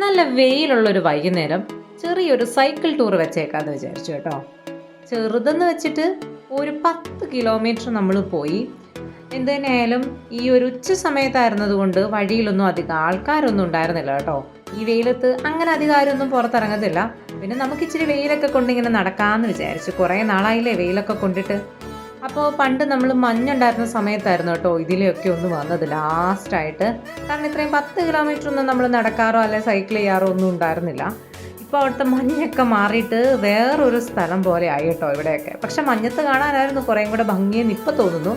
നല്ല വെയിലുള്ളൊരു വൈകുന്നേരം ചെറിയൊരു സൈക്കിൾ ടൂർ വെച്ചേക്കാന്ന് വിചാരിച്ചു കേട്ടോ. ചെറുതെന്ന് വെച്ചിട്ട് ഒരു പത്ത് കിലോമീറ്റർ നമ്മൾ പോയി. എന്തിനായാലും ഈ ഒരു ഉച്ച സമയത്തായിരുന്നതുകൊണ്ട് വഴിയിലൊന്നും അധികം ആൾക്കാരൊന്നും ഉണ്ടായിരുന്നില്ല കേട്ടോ. ഈ വെയിലത്ത് അങ്ങനെ അധികം ആരൊന്നും പുറത്തിറങ്ങത്തില്ല. പിന്നെ നമുക്ക് ഇച്ചിരി വെയിലൊക്കെ കൊണ്ടിങ്ങനെ നടക്കാമെന്ന് വിചാരിച്ചു. കുറേ നാളായില്ലേ വെയിലൊക്കെ കൊണ്ടിട്ട്. അപ്പോൾ പണ്ട് നമ്മൾ മഞ്ഞുണ്ടായിരുന്ന സമയത്തായിരുന്നു കേട്ടോ ഇതിലെയൊക്കെ ഒന്ന് വന്നത്. ലാസ്റ്റായിട്ട് കാരണം ഇത്രയും പത്ത് കിലോമീറ്റർ ഒന്നും നമ്മൾ നടക്കാറോ അല്ലെ സൈക്കിൾ ചെയ്യാറോ ഒന്നും ഉണ്ടായിരുന്നില്ല. ഇപ്പോൾ അവിടുത്തെ മഞ്ഞൊക്കെ മാറിയിട്ട് വേറൊരു സ്ഥലം പോലെ ആയി കേട്ടോ ഇവിടെയൊക്കെ. പക്ഷെ മഞ്ഞത്ത് കാണാനായിരുന്നു കുറേയും കൂടെ ഭംഗിയെന്ന് ഇപ്പോൾ തോന്നുന്നു.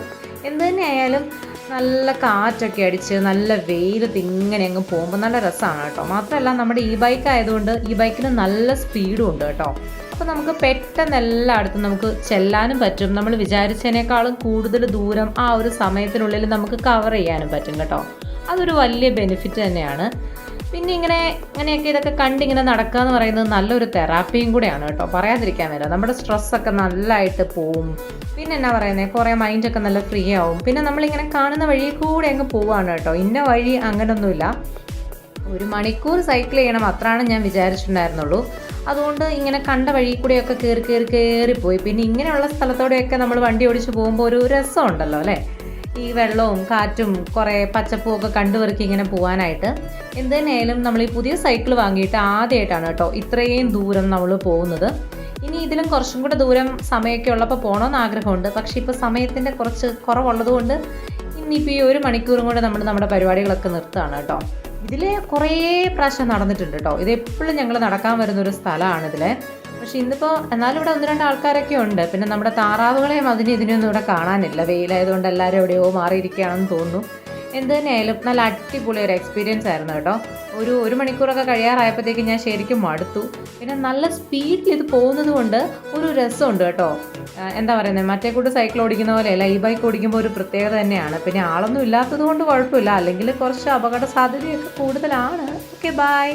എന്ത് തന്നെയായാലും നല്ല കാറ്റൊക്കെ അടിച്ച് നല്ല വെയിലത്ത് ഇങ്ങനെ അങ്ങ് പോകുമ്പോൾ നല്ല രസമാണ് കേട്ടോ. മാത്രമല്ല നമ്മുടെ ഈ ബൈക്ക് ആയതുകൊണ്ട് ഈ ബൈക്കിന് നല്ല സ്പീഡും ഉണ്ട് കേട്ടോ. അപ്പോൾ നമുക്ക് പെട്ടെന്ന് എല്ലായിടത്തും നമുക്ക് ചെല്ലാനും പറ്റും. നമ്മൾ വിചാരിച്ചതിനേക്കാളും കൂടുതൽ ദൂരം ആ ഒരു സമയത്തിനുള്ളിൽ നമുക്ക് കവർ ചെയ്യാനും പറ്റും കേട്ടോ. അതൊരു വലിയ ബെനിഫിറ്റ് തന്നെയാണ്. പിന്നെ ഇങ്ങനെ ഇങ്ങനെയൊക്കെ ഇതൊക്കെ കണ്ടിങ്ങനെ നടക്കുക എന്ന് പറയുന്നത് നല്ലൊരു തെറാപ്പിയും കൂടെയാണ് കേട്ടോ. പറയാതിരിക്കാൻ വരിക നമ്മുടെ സ്ട്രെസ്സൊക്കെ നല്ലതായിട്ട് പോവും. പിന്നെ എന്നാ പറയുന്നത് കുറേ മൈൻഡൊക്കെ നല്ല ഫ്രീ ആവും. പിന്നെ നമ്മളിങ്ങനെ കാണുന്ന വഴി കൂടെ അങ്ങ് പോവാണ് കേട്ടോ. ഇന്ന വഴി അങ്ങനൊന്നുമില്ല. ഒരു മണിക്കൂർ സൈക്കിൾ ചെയ്യണം അത്രയാണ് ഞാൻ വിചാരിച്ചിട്ടുണ്ടായിരുന്നുള്ളൂ. അതുകൊണ്ട് ഇങ്ങനെ കണ്ട വഴി കൂടെയൊക്കെ കയറി കയറി കയറിപ്പോയി പിന്നെ ഇങ്ങനെയുള്ള സ്ഥലത്തോടെയൊക്കെ നമ്മൾ വണ്ടി ഓടിച്ച് പോകുമ്പോൾ ഒരു രസമുണ്ടല്ലോ അല്ലേ? ഈ വെള്ളവും കാറ്റും കുറേ പച്ചപ്പും ഒക്കെ കണ്ടുപെറുക്കി ഇങ്ങനെ പോകാനായിട്ട് എന്ത് തന്നെയായാലും നമ്മൾ ഈ പുതിയ സൈക്കിൾ വാങ്ങിയിട്ട് ആദ്യമായിട്ടാണ് കേട്ടോ ഇത്രയും ദൂരം നമ്മൾ പോകുന്നത്. ഇനി ഇതിലും കുറച്ചും കൂടെ ദൂരം സമയമൊക്കെ ഉള്ളപ്പോൾ പോകണമെന്ന് ആഗ്രഹമുണ്ട്. പക്ഷേ ഇപ്പോൾ സമയത്തിന്റെ കുറച്ച് കുറവുള്ളതുകൊണ്ട് ഇനിയിപ്പോൾ ഈ ഒരു മണിക്കൂറും കൂടെ നമ്മൾ നമ്മുടെ പരിപാടികളൊക്കെ നിർത്തുകയാണ് കേട്ടോ. ഇതിൽ കുറേ പ്രാവശ്യം നടന്നിട്ടുണ്ട് കേട്ടോ ഇത് എപ്പോഴും ഞങ്ങൾ നടക്കാൻ വരുന്ന ഒരു സ്ഥലമാണ് ഇതിലെ. പക്ഷെ ഇന്നിപ്പോൾ എന്നാലും ഇവിടെ ഒന്ന് രണ്ട് ആൾക്കാരൊക്കെ ഉണ്ട്. പിന്നെ നമ്മുടെ താറാവുകളെയും അതിന് ഇതിനൊന്നും ഇവിടെ കാണാനില്ല. വെയിലായതുകൊണ്ട് എല്ലാവരും എവിടെയോ മാറിയിരിക്കുകയാണെന്ന് തോന്നുന്നു. എന്ത് തന്നെയായാലും നല്ല അടിപൊളി ഒരു എക്സ്പീരിയൻസ് ആയിരുന്നു കേട്ടോ ഒരു ഒരു മണിക്കൂറൊക്കെ കഴിയാറായപ്പോഴത്തേക്ക് ഞാൻ ശരിക്കും മടുത്തു. പിന്നെ നല്ല സ്പീഡിൽ ഇത് പോകുന്നത് കൊണ്ട് ഒരു രസമുണ്ട് കേട്ടോ എന്താ പറയുന്നത് മറ്റേ കൂട്ട് സൈക്കിൾ ഓടിക്കുന്ന പോലെയല്ല ഈ ബൈക്ക് ഓടിക്കുമ്പോൾ ഒരു പ്രത്യേകത തന്നെയാണ്. പിന്നെ ആളൊന്നും ഇല്ലാത്തത് കൊണ്ട് കുഴപ്പമില്ല. അല്ലെങ്കിൽ കുറച്ച് അപകട സാധ്യതയൊക്കെ കൂടുതലാണ്. Okay bye